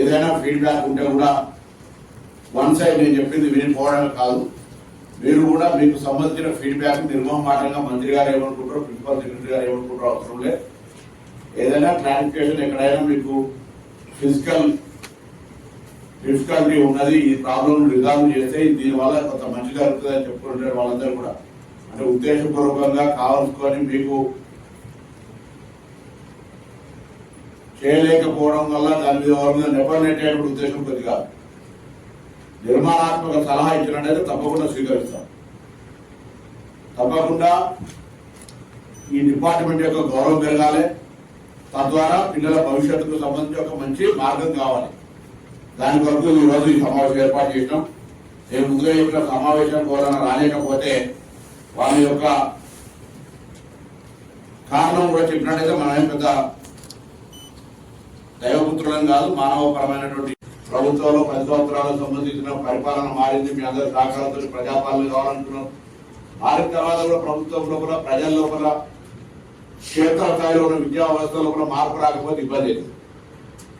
ఏదైనా ఫీడ్బ్యాక్ ఉంటే కూడా వన్ సైడ్ నేను చెప్పింది వినిపోవడం కాదు. మీరు కూడా మీకు సంబంధించిన ఫీడ్బ్యాక్ నిర్మమాటంగా మంత్రి గారు ఏమనుకుంటారో ప్రిన్సిపల్ సెక్రటరీ గారు ఏమనుకుంటారో అవసరం లేదు. ఏదైనా క్లారిఫికేషన్ ఎక్కడైనా మీకు ఫిజికల్ డిఫికల్టీ ఉన్నది ఈ ప్రాబ్లం రిజాల్వ్ చేస్తే దీనివల్ల కొంత మంచి జరుగుతుంది అని చెప్పుకుంటారు వాళ్ళందరూ కూడా. అంటే ఉద్దేశపూర్వకంగా కావాల్సుకొని మీకు చేయలేకపోవడం వల్ల దాని మీద ఎవరి మీద ఉద్దేశం కొద్ది కాదు. నిర్మాణాత్మక సలహా ఇచ్చినట్టయితే తప్పకుండా స్వీకరిస్తాం. తప్పకుండా ఈ డిపార్ట్మెంట్ యొక్క గౌరవం పెరగాలి. తద్వారా పిల్లల భవిష్యత్తుకు సంబంధించి ఒక మంచి మార్గం కావాలి. దాని కొరకు ఈరోజు ఈ సమావేశం ఏర్పాటు చేసినాం. నేను ముందుగా చెప్పిన సమావేశం ఎవరైనా రాలేకపోతే వాళ్ళ యొక్క కారణం కూడా చెప్పినట్టయితే మనం పెద్ద దైవపుత్రులను కాదు మానవపరమైనటువంటి ప్రభుత్వంలో పది సంవత్సరాలకు సంబంధించిన పరిపాలన మారింది. మీ అందరి సహకారంతో ప్రజాపాలన కావాలనుకున్నాం. మారిన తర్వాత కూడా ప్రభుత్వం లోపల ప్రజల లోపల క్షేత్ర స్థాయిలో ఉన్న విద్యా వ్యవస్థలో కూడా మార్పు రాకపోతే ఇబ్బంది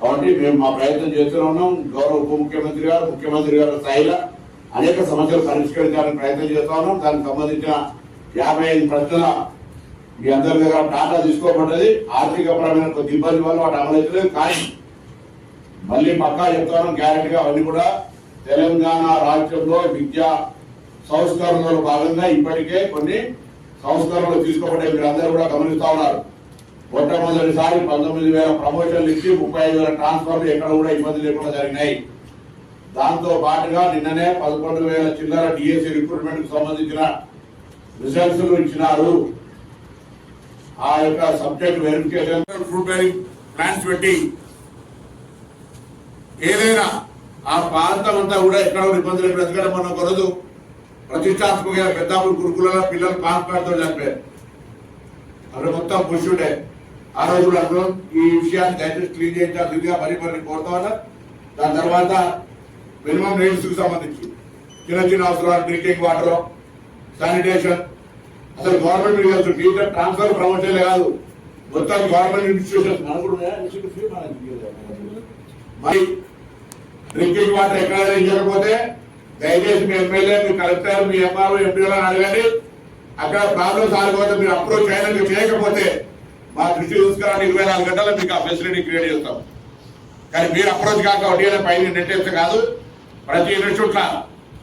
కాబట్టి మేము మా ప్రయత్నం చేస్తూనే ఉన్నాం. గౌరవ ఉప ముఖ్యమంత్రి గారు ముఖ్యమంత్రి గారి స్థాయిలో అనేక సమస్యలు పరిష్కరించాలని ప్రయత్నం చేస్తా ఉన్నాం. దానికి సంబంధించిన యాభై ఐదు ప్రశ్నల మీ అందరి దగ్గర టాటా తీసుకోబడ్డది. ఆర్థిక పరమైన కొద్ది ఇబ్బంది వల్ల వాటి అమలవుతలేదు కానీ మళ్ళీ పక్కా చెప్తాను గ్యారెంటీగా అవన్నీ కూడా తెలంగాణ రాష్ట్రంలో విద్యా సంస్కరణలో భాగంగా ఇప్పటికే కొన్ని సంస్కరణలు తీసుకోబడ్డాయి. మీరు అందరూ కూడా గమనిస్తా ఉన్నారు. మొట్టమొదటిసారి పంతొమ్మిది వేల ప్రమోషన్లు ఇచ్చి ముప్పై ఐదు వేల ట్రాన్స్ఫర్లు ఎక్కడ కూడా ఇబ్బంది లేకుండా జరిగినాయి. దాంతో పాటుగా నిన్ననే పదకొండు వేల చిల్లర డిఎస్సి రిక్రూట్మెంట్కు సంబంధించిన రిజల్ట్స్ ఇచ్చినారు. ఆ యొక్క subject verification fruit bearing plans పెట్టి ఏదైనా ఆ ప్రాంతం అంతా కూడా ఎక్కడ కూడా ఇబ్బంది లేదు ఎందుకంటే మనం ఒక ప్రతిష్టాత్మకంగా పెద్దాపుడు పెద్దాపురం గురుకులలో పిల్లలు పాస్ కార్డుతో చనిపోయారు. అక్కడ మొత్తం పురుషుడే ఆ రోజు కూడా అందరం ఈ విషయాన్ని దయచేసి క్లీన్ చేయించాల్సిందిగా మరి మరి కోరుతా ఉన్నా. దాని తర్వాత మినిమం రేట్స్కి సంబంధించి చిన్న చిన్న అవసరాలు డ్రింకింగ్ వాటర్ శానిటేషన్ అసలు గవర్నమెంట్ తెలుసు టీచర్ ట్రాన్స్ఫర్ ప్రమోషన్ కాదు. మొత్తం గవర్నమెంట్ మనకి మరి డ్రింకింగ్ వాటర్ ఎక్కడైనా ఇవ్వకపోతే దయచేసి మీ ఎమ్మెల్యే మీ కలెక్టర్ మీ ఎంఆర్ఓ ఎంపీలను అడగండి. అక్కడ ప్రాబ్లం సాల్వ్ మీరు అప్రోచ్ అయినాక చేయకపోతే మా దృష్టి చూసుకురాని ఇరవై నాలుగు గంటలు మీకు ఆ ఫెసిలిటీ క్రియేట్ చేస్తాం. కానీ మీరు అప్రోచ్ కాక ఒకటి పైన నెట్టేస్తే కాదు. ప్రతి institute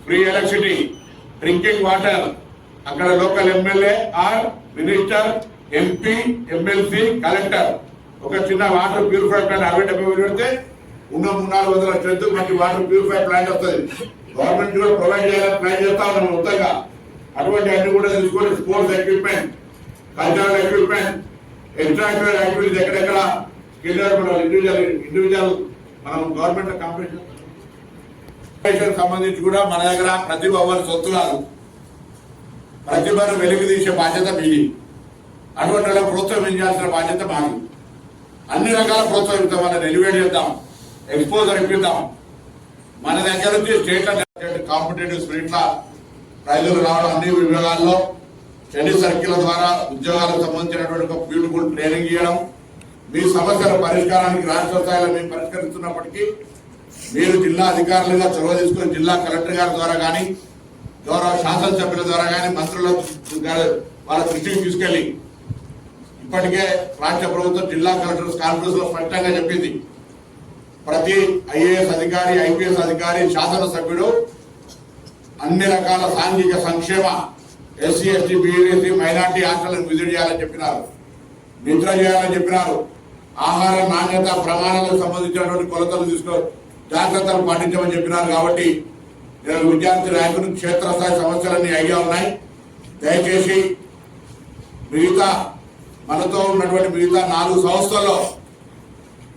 free electricity drinking water అక్కడ local MLA or minister MP MLC collector. ఒక చిన్న వాటర్ ప్యూరిఫై ప్లాంట్ అరవై డెబ్బై వేలు పెడితే ఉన్న మూడు నాలుగు వందల స్ట్రెంత్ మంచి వాటర్ ప్యూరిఫై ప్లాంట్ వస్తుంది. గవర్నమెంట్ కూడా ప్రొవైడ్ చేయాలని ప్లాన్ చేస్తా ఉన్నాం మొత్తంగా. అటువంటి అన్ని కూడా తీసుకొని sports equipment cultural equipment extra activities ఎక్కడెక్కడ స్కిల్ డెవలప్మెంట్ ఇండివిజువల్ ఇండివిజువల్ మనం గవర్నమెంట్ కాంపిటీషన్ సంబంధించి కూడా మన దగ్గర ప్రతిభ అవ్వాలి సొత్తు కాదు ప్రతిభను వెలుగు తీసే బాధ్యత మీది. అటువంటి ప్రోత్సహించాల్సిన బాధ్యత మాది. అన్ని రకాల ప్రోత్సహిస్తాం మనం ఎలివేట్ చేద్దాం ఎక్స్పోజర్ ఇప్పిద్దాం మన దగ్గర నుంచి స్టేట్ కాంపిటేటివ్ స్పిరిట్ల లా ప్రైజులు రావడం అన్ని విభాగాల్లో టెన్నిస్ సర్కిల్ ద్వారా ఉద్యోగాలకు సంబంధించినటువంటి ఒక బ్యూటిఫుల్ ట్రైనింగ్ ఇవ్వడం మీ సమస్యల పరిష్కారానికి రాష్ట్ర స్థాయిలో మేము పరిష్కరిస్తున్నప్పటికీ మీరు జిల్లా అధికారులుగా చొరవ తీసుకుని జిల్లా కలెక్టర్ గారి ద్వారా కానీ గౌరవ శాసనసభ్యుల ద్వారా కానీ మంత్రుల వాళ్ళ దృష్టికి తీసుకెళ్ళి ఇప్పటికే రాష్ట్ర ప్రభుత్వం జిల్లా కలెక్టర్ కాన్ఫరెన్స్లో స్పష్టంగా చెప్పింది. ప్రతి ఐఏఎస్ అధికారి ఐపీఎస్ అధికారి శాసనసభ్యుడు అన్ని రకాల సాంఘిక సంక్షేమ ఎస్సీ ఎస్టీ బీఎస్సీ మైనార్టీ హాస్టల్ని విజిట్ చేయాలని చెప్పినారు. నిద్ర చేయాలని చెప్పినారు. ఆహార నాణ్యత ప్రమాణాలకు సంబంధించినటువంటి కొలతలు తీసుకో జాగ్రత్తలు పాటించమని చెప్పినారు కాబట్టి నేను విద్యార్థి నాయకులు క్షేత్రస్థాయి సమస్యలన్నీ అయ్యా ఉన్నాయి. దయచేసి మిగతా మనతో ఉన్నటువంటి మిగతా నాలుగు సంస్థల్లో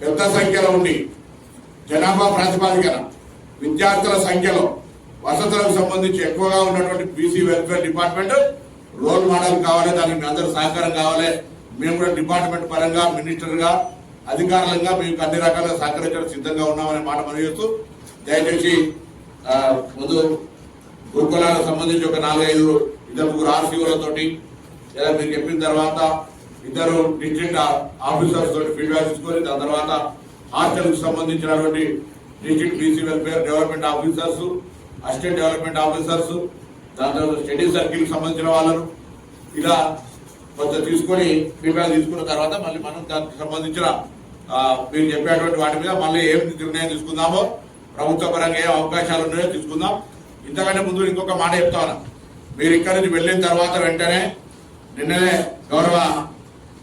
పెద్ద సంఖ్యలో ఉండి జనాభా ప్రాతిపాదికన విద్యార్థుల సంఖ్యలో వసతులకు సంబంధించి ఎక్కువగా ఉన్నటువంటి BC welfare department role model కావాలి దానికి మీ అందరూ సహకారం కావాలి. మేము కూడా డిపార్ట్మెంట్ పరంగా మినిస్టర్గా అధికారులంగా మీకు అన్ని రకాలుగా సహకరించడం సిద్ధంగా ఉన్నామనే మాట మనం చేస్తూ దయచేసి ముందు గురుకులాలకు సంబంధించి ఒక నాలుగైదు ఇద్దరు ముగ్గురు ఆర్సీఓలతోటి లేదా మీరు చెప్పిన తర్వాత ఇద్దరు డిస్ట్రిక్ట్ ఆఫీసర్స్ తోటి ఫీడ్బ్యాక్ తీసుకొని దాని తర్వాత హాస్టల్కి సంబంధించినటువంటి district BC welfare development officers assistant development officers దాని తర్వాత స్టడీ సర్కిల్ సంబంధించిన వాళ్ళను ఇలా కొంత తీసుకొని ఫీడ్బ్యాక్ తీసుకున్న తర్వాత మళ్ళీ మనం దానికి సంబంధించిన మీరు చెప్పేటువంటి వాటి మీద మళ్ళీ ఏం నిర్ణయం తీసుకుందామో ప్రభుత్వ పరంగా ఏ అవకాశాలు ఉన్నాయో తీసుకుందాం. ఇంతకంటే ముందు ఇంకొక మాట చెప్తాను మీరు ఇక్కడి నుంచి వెళ్ళిన తర్వాత వెంటనే నిన్ననే గౌరవ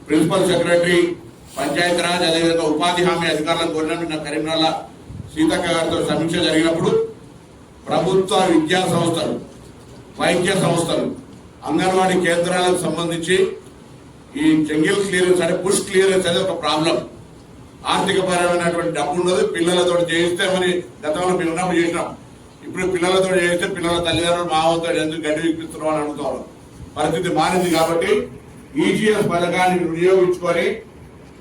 ప్రిన్సిపల్ సెక్రటరీ పంచాయతీరాజ్ అదేవిధంగా ఉపాధి హామీ అధికారులను కోరిన నిన్న కరీంనగర్ సీతక్క గారితో సమీక్ష జరిగినప్పుడు ప్రభుత్వ విద్యా సంస్థలు వైద్య సంస్థలు అంగన్వాడీ కేంద్రాలకు సంబంధించి ఈ జంగిల్ క్లియరెన్స్ అంటే పుష్ క్లియరెన్స్ అనేది ఒక ప్రాబ్లం. ఆర్థిక పరమైనటువంటి డబ్బు ఉండదు పిల్లలతో చేయిస్తే మరి గతంలో మేము ఉన్నప్పుడు చేసినాం. ఇప్పుడు పిల్లలతో చేయిస్తే పిల్లల తల్లిదండ్రులు మా ఎందుకు గడ్డి వినిపిస్తున్నాం అని అనుకోవాలి పరిస్థితి మారింది కాబట్టి ఈజీఎస్ పథకాన్ని వినియోగించుకొని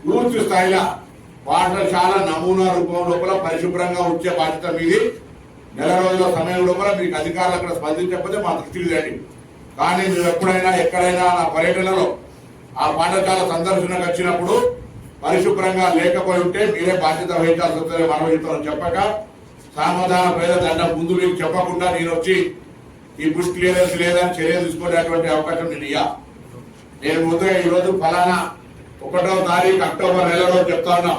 పూర్తి స్థాయిలో పాఠశాల నమూనా రూపం లోపల పరిశుభ్రంగా ఉంచే బాధ్యత మీది. నెల రోజుల సమయం లోపల మీకు అధికారులు అక్కడ స్పందించకపోతే మా దృష్టికి రండి కానీ మీరు ఎప్పుడైనా ఎక్కడైనా నా పర్యటనలో ఆ పాఠశాల సందర్శనకు వచ్చినప్పుడు పరిశుభ్రంగా లేకపోయి ఉంటే మీరే బాధ్యత వహించాల్సి వస్తుంది మనం చెప్పక సామాధాన పేద దండ ముందు మీకు చెప్పకుండా నేను వచ్చి ఈ బుష్ క్లియరెన్స్ లేదని చర్య తీసుకునేటువంటి అవకాశం నేను ఇయ్యా. నేను ముందుగా ఈ రోజు ఫలానా ఒకటో తారీఖు అక్టోబర్ నెలలో చెప్తా ఉన్నాం.